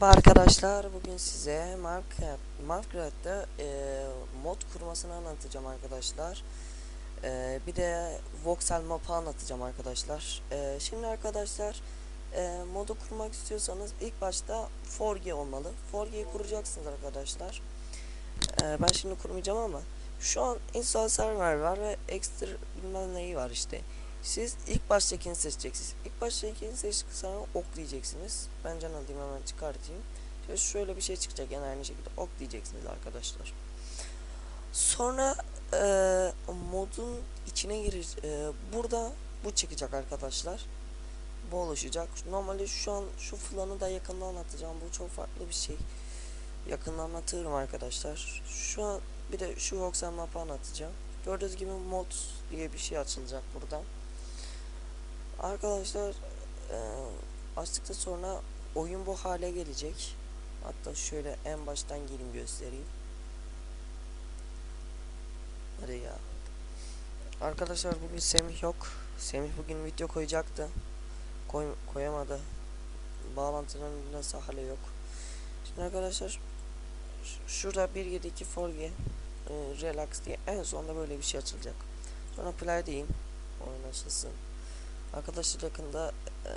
Merhaba arkadaşlar. Bugün size Minecraft, Minecraft'ta e, mod kurmasını anlatacağım arkadaşlar. E, bir de voxel map'ı anlatacağım arkadaşlar. E, şimdi arkadaşlar e, modu kurmak istiyorsanız ilk başta 4G olmalı. 4G'yi kuracaksınız arkadaşlar. E, ben şimdi kurmayacağım ama şu an install server var ve extra bilmem neyi var işte. Siz ilk baştakini seçeceksiniz. İlk baştakini seçtikten sonra ok diyeceksiniz. Ben can alayım hemen çıkartayım. Şöyle, şöyle bir şey çıkacak yani aynı şekilde ok diyeceksiniz arkadaşlar. Sonra e, modun içine girir. E, burada bu çıkacak arkadaşlar. Bu oluşacak. Normalde şu an şu flanı da yakında anlatacağım. Bu çok farklı bir şey. Yakında anlatırım arkadaşlar. Şu an bir de şu voxel map'ı anlatacağım. Gördüğünüz gibi mod diye bir şey açılacak buradan. Arkadaşlar e, açtıktan sonra oyun bu hale gelecek. Hatta şöyle en baştan gelin göstereyim. Hadi ya. Arkadaşlar bugün Semih yok. Semih bugün video koyacaktı. Koy, koyamadı. Bağlantıların nasıl hala yok. Şimdi arkadaşlar şurada 1.7.2 4G e, relax diye en sonunda böyle bir şey açılacak. Sonra play diyeyim. Oyun açılsın. Arkadaşlar yakında eee,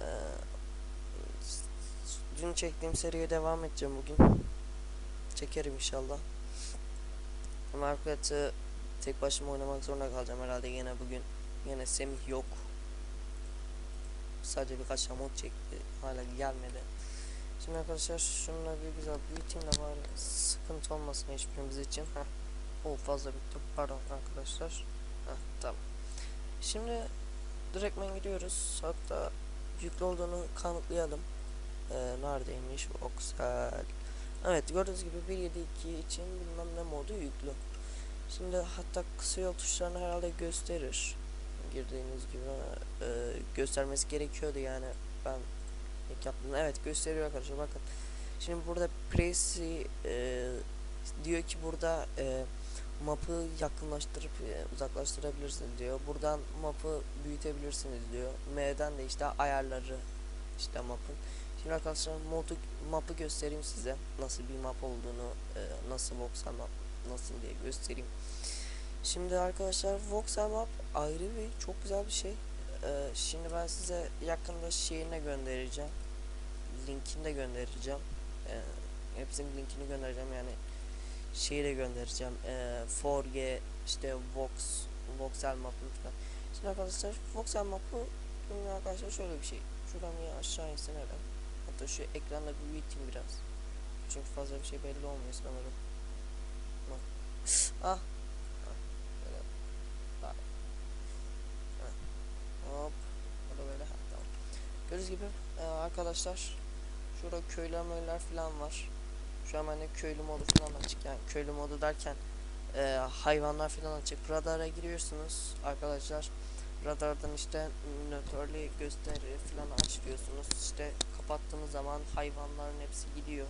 dün çektiğim seriye devam edeceğim bugün. Çekerim inşallah. Ama arkadaşlar tek başıma oynamak zorunda kalacağım herhalde yine bugün. Yine Semih yok. Sadece birkaç mod çekti. Hala gelmedi. Şimdi arkadaşlar şunları bir güzel büyüteyim de bari sıkıntı olmasın hiçbirimiz için. Heh. O fazla bitti. Pardon arkadaşlar. Heh, tamam. Şimdi direktmen gidiyoruz. Hatta yüklü olduğunu kanıtlayalım. Ee, neredeymiş? Voxel. Evet gördüğünüz gibi 1.7.2 için bilmem ne modu yüklü. Şimdi hatta kısa yol tuşlarını herhalde gösterir. Girdiğiniz gibi e, göstermesi gerekiyordu yani ben ilk yaptım. Evet gösteriyor arkadaşlar bakın. Şimdi burada presi e, diyor ki burada e, map'ı yakınlaştırıp e, uzaklaştırabilirsiniz diyor. Buradan map'ı büyütebilirsiniz diyor. M'den de işte ayarları işte map'ın. Şimdi arkadaşlar modu map'ı göstereyim size. Nasıl bir map olduğunu, e, nasıl voxel map nasıl diye göstereyim. Şimdi arkadaşlar voxel map ayrı bir çok güzel bir şey. E, şimdi ben size yakında şeyine göndereceğim. Linkini de göndereceğim. E, hepsinin linkini göndereceğim yani şeyi de göndereceğim. E, 4G işte Vox Voxel map'ını falan. Şimdi arkadaşlar Voxel map'ı şimdi arkadaşlar şöyle bir şey. Şuradan bir aşağı insin hemen. Hatta şu ekranda büyüteyim biraz. Çünkü fazla bir şey belli olmuyor sanırım. Ah. Ah. Ah. Hop. O da böyle. Ha, tamam. Gördüğünüz gibi e, arkadaşlar şurada köyler möyler falan var. Şu an bende köylü modu falan açık yani köylü modu derken e, hayvanlar falan açık. Radara giriyorsunuz arkadaşlar. Radardan işte nötrli gösteri falan aç diyorsunuz. İşte kapattığınız zaman hayvanların hepsi gidiyor.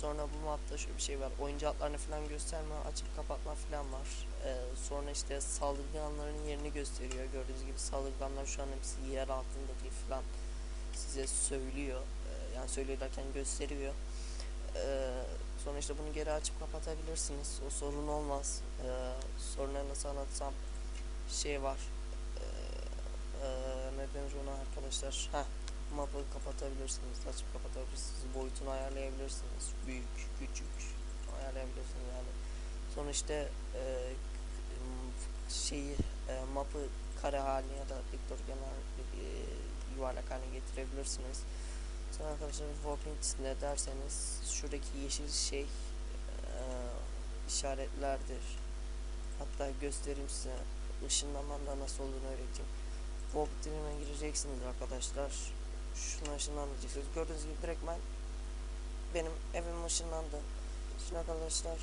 Sonra bu mapta şöyle bir şey var. Oyuncu atlarını falan gösterme, açıp kapatma falan var. E, sonra işte saldırganların yerini gösteriyor. Gördüğünüz gibi saldırganlar şu an hepsi yer altında değil falan size söylüyor. E, yani söylüyor derken gösteriyor. Ee, sonra bunu geri açıp kapatabilirsiniz. O sorun olmaz. Ee, sorunları nasıl anlatsam şey var. Ee, e, ne denir ona arkadaşlar? Heh, map'ı kapatabilirsiniz. Açıp kapatabilirsiniz. Boyutunu ayarlayabilirsiniz. Büyük, küçük ayarlayabilirsiniz yani. Sonra işte e, şeyi e, map'ı kare haline ya da dikdörtgen e, yuvarlak haline getirebilirsiniz. Sonra arkadaşlar walking ne derseniz şuradaki yeşil şey e, işaretlerdir. Hatta göstereyim size ışınlamanın da nasıl olduğunu öğreteyim. Walk dilime gireceksiniz arkadaşlar. Şunu ışınlanacaksınız. Gördüğünüz gibi direktmen benim evim ışınlandı. Şimdi arkadaşlar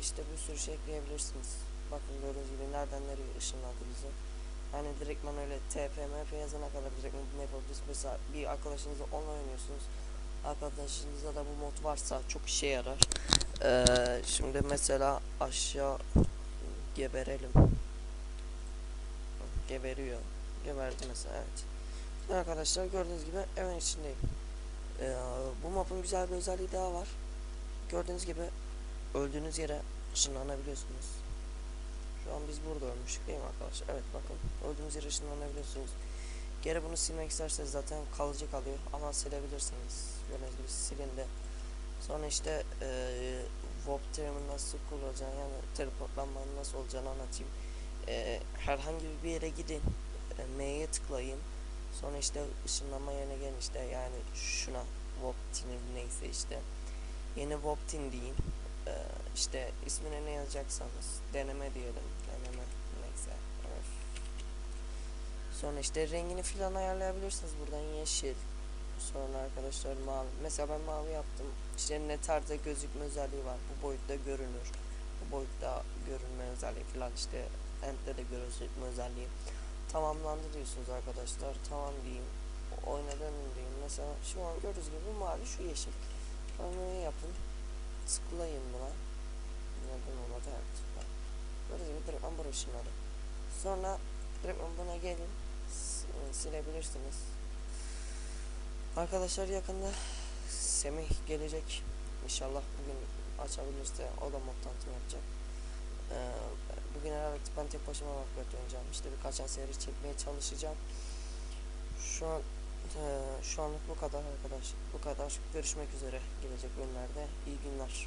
işte bir sürü şey ekleyebilirsiniz. Bakın gördüğünüz gibi nereden nereye ışınlandı bizi. Yani direktmen öyle TP, MP yazana kadar direktmen bunu yapabilirsiniz. Mesela bir arkadaşınızla online oynuyorsunuz. Arkadaşınızda da bu mod varsa çok işe yarar. Ee, şimdi mesela aşağı geberelim. Geberiyor. Geberdi mesela evet. Arkadaşlar gördüğünüz gibi evin içindeyim. Ee, bu mapın güzel bir özelliği daha var. Gördüğünüz gibi öldüğünüz yere ışınlanabiliyorsunuz. Şu an biz burada ölmüştük değil mi arkadaşlar? Evet bakın öldüğünüz yere ışınlanabiliyorsunuz. Geri bunu silmek isterseniz zaten kalıcı kalıyor ama silebilirsiniz. Gördüğünüz gibi silindi. Sonra işte eee Warp Terim'i nasıl kullanacağını yani teleportlanmanın nasıl olacağını anlatayım. Eee, herhangi bir yere gidin. e, M'ye tıklayın. Sonra işte ışınlanma yerine gelin işte yani şuna Terim neyse işte. Yeni Team deyin. Eee, işte ismine ne yazacaksanız deneme diyelim. Deneme neyse. Evet. Sonra işte rengini filan ayarlayabilirsiniz buradan yeşil. Sonra arkadaşlar mavi. Mesela ben mavi yaptım. İşte netarda gözükme özelliği var. Bu boyutta görünür. Bu boyutta görünme özelliği filan işte end'de de gözükme özelliği. Tamamlandı diyorsunuz arkadaşlar. Tamam diyeyim. Oynadım diyeyim. Mesela şu an gördüğünüz gibi mavi şu yeşil. Onu yapın. Tıklayın buna. Neden olmadı? Evet. tıkla. Gördüğünüz gibi direkt ambur ışınladı. Sonra direkt buna gelin. E, silebilirsiniz. Arkadaşlar yakında Semih gelecek. İnşallah bugün açabilirse o da mod tanıtım yapacak. Ee, bugün herhalde ben tek başıma Minecraft oynayacağım. İşte birkaç ay seri çekmeye çalışacağım. Şu an e, şu anlık bu kadar arkadaş. Bu kadar. Görüşmek üzere gelecek bölümlerde. İyi günler.